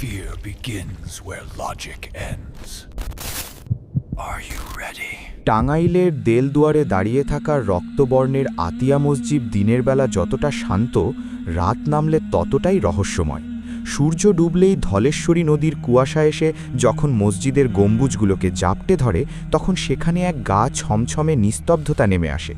Fear begins where logic ends. Are you ready? টাঙ্গাইলের দেলদুয়ারে দাঁড়িয়ে থাকা রক্তবর্ণের আতিয়া মসজিদ দিনের বেলা যতটা শান্ত, রাত নামলে ততটাই রহস্যময় সূর্য ডুবলেই ধলেশ্বরী নদীর কুয়াশা এসে যখন মসজিদের গম্বুজগুলোকে জাপটে ধরে, তখন সেখানে এক গা ছমছমে নিস্তব্ধতা নেমে আসে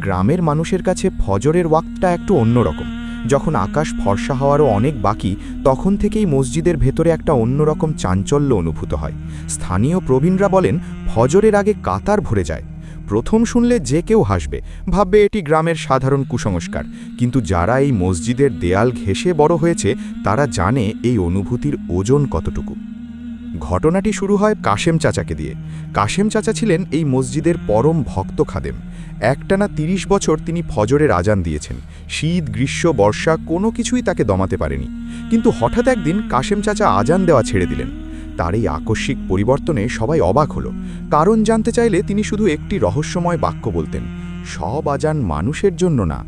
গ্রামের মানুষের কাছে ফজরের ওয়াক্তটা একটু অন্যরকম যখন আকাশ ফর্সা হওয়ারও অনেক বাকি, তখন থেকেই মসজিদের ভেতরে একটা অন্যরকম চাঞ্চল্য অনুভূত হয়। স্থানীয় প্রবীণরা বলেন, ফজরের আগে কাতার ভরে যায়। প্রথম শুনলে যে কেউ হাসবে, ভাববে এটি গ্রামের সাধারণ কুসংস্কার। কিন্তু যারা এই মসজিদের দেয়াল ঘেঁষে বড় হয়েছে, তারা জানে এই অনুভূতির ওজন কতটুকু। ঘটনাটি শুরু হয় কাশেম চাচাকে দিয়ে। কাশেম চাচা ছিলেন এই মসজিদের পরম ভক্ত খাদেম। একটানা তিরিশ বছর তিনি ফজরের আজান দিয়েছেন। শীত, গ্রীষ্ম, বর্ষা কোনো কিছুই তাকে দমাতে পারেনি। কিন্তু হঠাৎ একদিন কাশেম চাচা আজান দেওয়া ছেড়ে দিলেন। তার এই আকস্মিক পরিবর্তনে সবাই অবাক হলো। কারণ জানতে চাইলে তিনি শুধু একটি রহস্যময় বাক্য বলতেন, সব আজান মানুষের জন্য না,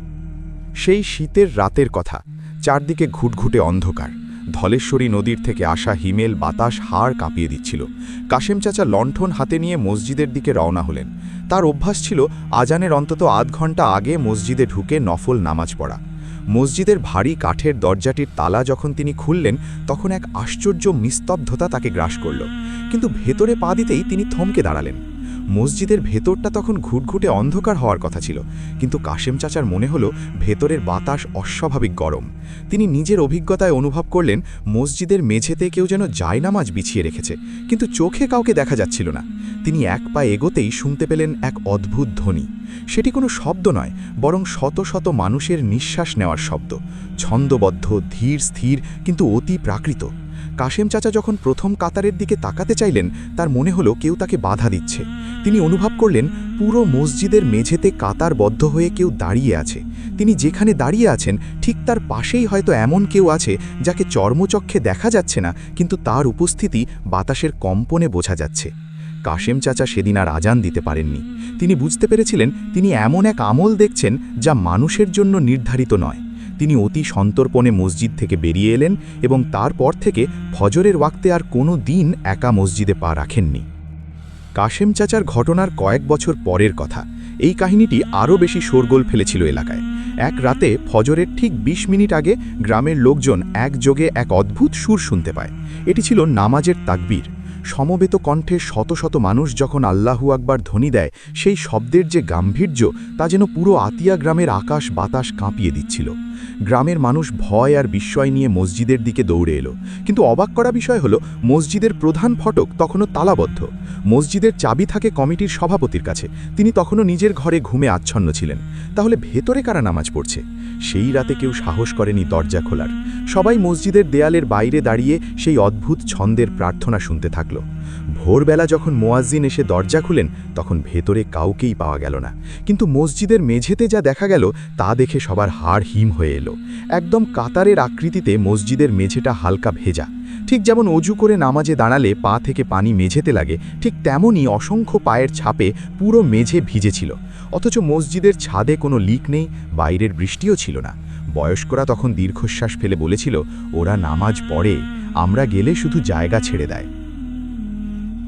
সেই শীতের রাতের কথা। চারদিকে ঘুটঘুটে অন্ধকার। ধলেশ্বরী নদীর থেকে আসা হিমেল বাতাস হাড় কাঁপিয়ে দিচ্ছিল। কাশেম চাচা লণ্ঠন হাতে নিয়ে মসজিদের দিকে রওনা হলেন। তার অভ্যাস ছিল আজানের অন্তত আধ ঘণ্টা আগে মসজিদে ঢুকে নফল নামাজ পড়া। মসজিদের ভারী কাঠের দরজাটির তালা যখন তিনি খুললেন, তখন এক আশ্চর্য নিস্তব্ধতা তাকে গ্রাস করল। কিন্তু ভেতরে পা দিতেই তিনি থমকে দাঁড়ালেন। মসজিদের ভেতরটা তখন ঘুটঘুটে অন্ধকার হওয়ার কথা ছিল, কিন্তু কাশেম চাচার মনে হলো ভেতরের বাতাস অস্বাভাবিক গরম। তিনি নিজের অভিজ্ঞতায় অনুভব করলেন, মসজিদের মেঝেতে কেউ যেন জায়নামাজ বিছিয়ে রেখেছে, কিন্তু চোখে কাউকে দেখা যাচ্ছিল না। তিনি এক পা এগোতেই শুনতে পেলেন এক অদ্ভুত ধ্বনি। সেটি কোনো শব্দ নয়, বরং শত শত মানুষের নিঃশ্বাস নেওয়ার শব্দ। ছন্দবদ্ধ, ধীর স্থির, কিন্তু অতি প্রাকৃত। কাশেম চাচা যখন প্রথম কাতারের দিকে তাকাতে চাইলেন, তার মনে হলো কেউ তাকে বাধা দিচ্ছে। তিনি অনুভব করলেন, পুরো মসজিদের মেঝেতে কাতারবদ্ধ হয়ে কেউ দাঁড়িয়ে আছে। তিনি যেখানে দাঁড়িয়ে আছেন, ঠিক তার পাশেই হয়তো এমন কেউ আছে, যাকে চর্মচক্ষে দেখা যাচ্ছে না, কিন্তু তার উপস্থিতি বাতাসের কম্পনে বোঝা যাচ্ছে। কাশেম চাচা সেদিন আর আজান দিতে পারেননি। তিনি বুঝতে পেরেছিলেন, তিনি এমন এক আমল দেখছেন, যা মানুষের জন্য নির্ধারিত নয়। তিনি অতি সন্তর্পণে মসজিদ থেকে বেরিয়ে এলেন এবং তারপর থেকে ফজরের ওয়াক্তে আর কোনো দিন একা মসজিদে পা রাখেননি। কাশেম চাচার ঘটনার কয়েক বছর পরের কথা। এই কাহিনীটি আরও বেশি শোরগোল ফেলেছিল এলাকায়। এক রাতে ফজরের ঠিক ২০ মিনিট আগে গ্রামের লোকজন একযোগে এক অদ্ভুত সুর শুনতে পায়। এটি ছিল নামাজের তাকবীর। সমবেত কণ্ঠে শত শত মানুষ যখন আল্লাহু আকবার ধ্বনি দেয়, সেই শব্দের যে গাম্ভীর্য তা যেন পুরো আতিয়া গ্রামের আকাশ বাতাস কাঁপিয়ে দিচ্ছিল। গ্রামের মানুষ ভয় আর বিস্ময় নিয়ে মসজিদের দিকে দৌড়ে এলো। কিন্তু অবাক করা বিষয় হলো, মসজিদের প্রধান ফটক তখনও তালাবদ্ধ। মসজিদের চাবি থাকে কমিটির সভাপতির কাছে। তিনি তখনও নিজের ঘরে ঘুমে আচ্ছন্ন ছিলেন। তাহলে ভেতরে কারা নামাজ পড়ছে? সেই রাতে কেউ সাহস করেনি দরজা খোলার। সবাই মসজিদের দেয়ালের বাইরে দাঁড়িয়ে সেই অদ্ভুত ছন্দের প্রার্থনা শুনতে থাকল। ভোরবেলা যখন মোয়াজ্জিন এসে দরজা খুলেন, তখন ভেতরে কাউকেই পাওয়া গেল না। কিন্তু মসজিদের মেঝেতে যা দেখা গেল, তা দেখে সবার হাড় হিম হয়ে এলো। একদম কাতারের আকৃতিতে মসজিদের মেঝেটা হালকা ভেজা। ঠিক যেমন অজু করে নামাজে দাঁড়ালে পা থেকে পানি মেঝেতে লাগে, ঠিক তেমনই অসংখ্য পায়ের ছাপে পুরো মেঝে ভিজেছিল। অথচ মসজিদের ছাদে কোনো লিক নেই, বাইরের বৃষ্টিও ছিল না। বয়স্করা তখন দীর্ঘশ্বাস ফেলে বলেছিল, ওরা নামাজ পড়ে, আমরা গেলে শুধু জায়গা ছেড়ে দেয়।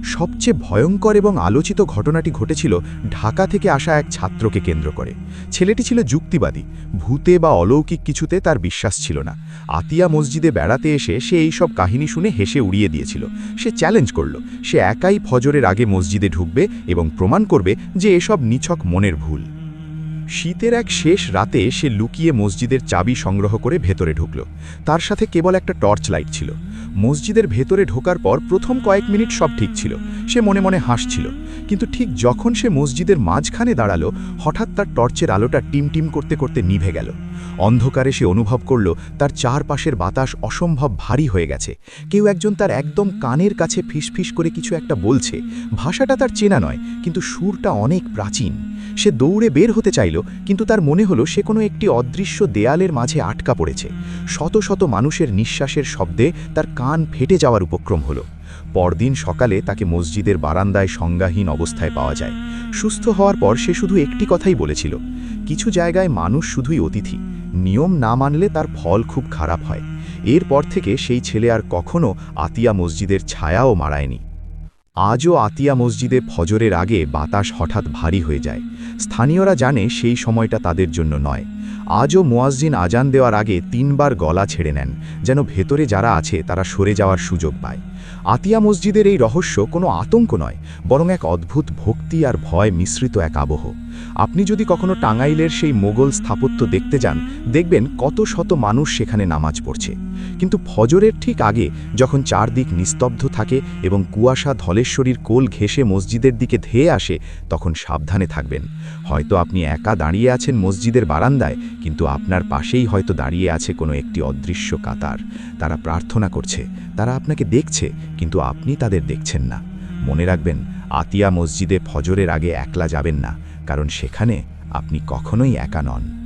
সবচেয়ে ভয়ঙ্কর এবং আলোচিত ঘটনাটি ঘটেছিল ঢাকা থেকে আসা এক ছাত্রকে কেন্দ্র করে। ছেলেটি ছিল যুক্তিবাদী, ভূতে বা অলৌকিক কিছুতে তার বিশ্বাস ছিল না। আতিয়া মসজিদে বেড়াতে এসে সে এই সব কাহিনী শুনে হেসে উড়িয়ে দিয়েছিল। সে চ্যালেঞ্জ করল, সে একাই ফজরের আগে মসজিদে ঢুকবে এবং প্রমাণ করবে যে এসব নিছক মনের ভুল। শীতের এক শেষ রাতে সে লুকিয়ে মসজিদের চাবি সংগ্রহ করে ভেতরে ঢুকল। তার সাথে কেবল একটা টর্চ লাইট ছিল। মসজিদের ভেতরে ঢোকার পর প্রথম কয়েক মিনিট সব ঠিক ছিল। সে মনে মনে হাসছিল। কিন্তু ঠিক যখন সে মসজিদের মাঝখানে দাঁড়াল, হঠাৎ তার টর্চের আলোটা টিমটিম করতে করতে নিভে গেল। অন্ধকারে সে অনুভব করল, তার চারপাশের বাতাস অসম্ভব ভারী হয়ে গেছে। কেউ একজন তার একদম কানের কাছে ফিসফিস করে কিছু একটা বলছে। ভাষাটা তার চেনা নয়, কিন্তু সুরটা অনেক প্রাচীন। সে দৌড়ে বের হতে চাইল, কিন্তু তার মনে হলো সে কোনো একটি অদৃশ্য দেয়ালের মাঝে আটকা পড়েছে। শত শত মানুষের নিঃশ্বাসের শব্দে তার কান ফেটে যাওয়ার উপক্রম হলো। পরদিন সকালে তাকে মসজিদের বারান্দায় সংজ্ঞাহীন অবস্থায় পাওয়া যায়। সুস্থ হওয়ার পর সে শুধু একটি কথাই বলেছিল, কিছু জায়গায় মানুষ শুধুই অতিথি। নিয়ম না মানলে তার ফল খুব খারাপ হয়। এরপর থেকে সেই ছেলে আর কখনো আতিয়া মসজিদের ছায়াও মারায়নি। আজও আতিয়া মসজিদে ফজরের আগে বাতাস হঠাৎ ভারী হয়ে যায়। স্থানীয়রা জানে সেই সময়টা তাদের জন্য নয়। আজও মোয়াজ্জিন আজান দেওয়ার আগে তিনবার গলা ছেড়ে নেন, যেন ভেতরে যারা আছে তারা সরে যাওয়ার সুযোগ পায়। আতিয়া মসজিদের এই রহস্য কোনো আতঙ্ক নয়, বরং এক অদ্ভুত ভক্তি আর ভয় মিশ্রিত এক আবহ। আপনি যদি কখনো টাঙ্গাইলের সেই মোগল স্থাপত্য দেখতে যান, দেখবেন কত শত মানুষ সেখানে নামাজ পড়ছে। কিন্তু ফজরের ঠিক আগে, যখন চারদিক নিস্তব্ধ থাকে এবং কুয়াশা ধলেশ্বরীর কোল ঘেঁষে মসজিদের দিকে ধেয়ে আসে, তখন সাবধানে থাকবেন। হয়তো আপনি একা দাঁড়িয়ে আছেন মসজিদের বারান্দায়, কিন্তু আপনার পাশেই হয়তো দাঁড়িয়ে আছে কোনো একটি অদৃশ্য কাতার। তারা প্রার্থনা করছে, তারা আপনাকে দেখছে কিন্তু আপনি তাদের দেখছেন না। মনে রাখবেন, আতিয়া মসজিদে ফজরের আগে একলা যাবেন না, কারণ সেখানে আপনি কখনোই একা নন।